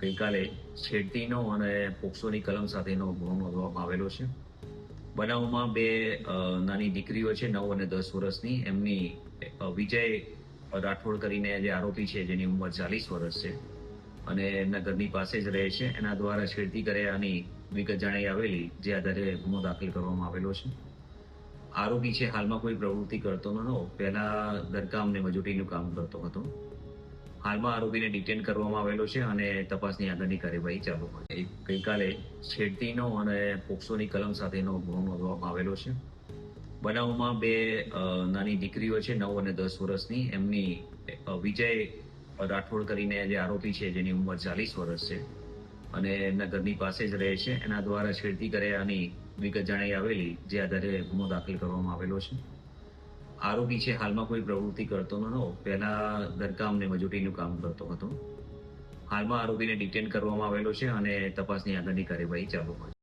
ગઈકાલે છેડતીનો અને પોક્સોની કલમ સાથેનો ગુનો નોંધવામાં આવેલો છે. બનાવમાં બે નાની દીકરીઓ છે, નવ અને દસ વર્ષની. એમની વિજય રાઠોડ કરીને જે આરોપી છે, જેની ઉંમર ચાલીસ વર્ષ છે અને એમના ઘરની પાસે જ રહે છે. એના દ્વારા છેડતી કર્યાની વિગત જાણી આવેલી, જે આધારે ગુનો દાખલ કરવામાં આવેલો છે. આરોપી છે, હાલમાં કોઈ પ્રવૃત્તિ કરતો નહોતો. પહેલા ઘરકામ ને મજૂરીનું કામ કરતો હતો. હાલમાં આરોપીને ડિટેન કરવામાં આવેલો છે અને તપાસની આગળની કાર્યવાહી ચાલુ છે. ગઈકાલે છેડતીનો અને પોક્સોની કલમ સાથેનો ગુનો નોંધવામાં આવેલો છે. બનાવમાં બે નાની દીકરીઓ છે, નવ અને દસ વર્ષની. એમની વિજય રાઠોડ કરીને જે આરોપી છે, જેની ઉંમર ચાલીસ વર્ષ છે અને એમના ઘરની પાસે જ રહે છે. એના દ્વારા છેડતી કર્યાની વિગત જણાઈ આવેલી, જે આધારે ગુનો દાખલ કરવામાં આવેલો છે. આરોપી છે, હાલમાં કોઈ પ્રવૃત્તિ કરતો નહોતો પહેલા ઘરકામ ને મજૂરીનું કામ કરતો હતો. હાલમાં આરોપીને ડિટેન કરવામાં આવેલો છે અને તપાસની આગળની કાર્યવાહી ચાલુ છે.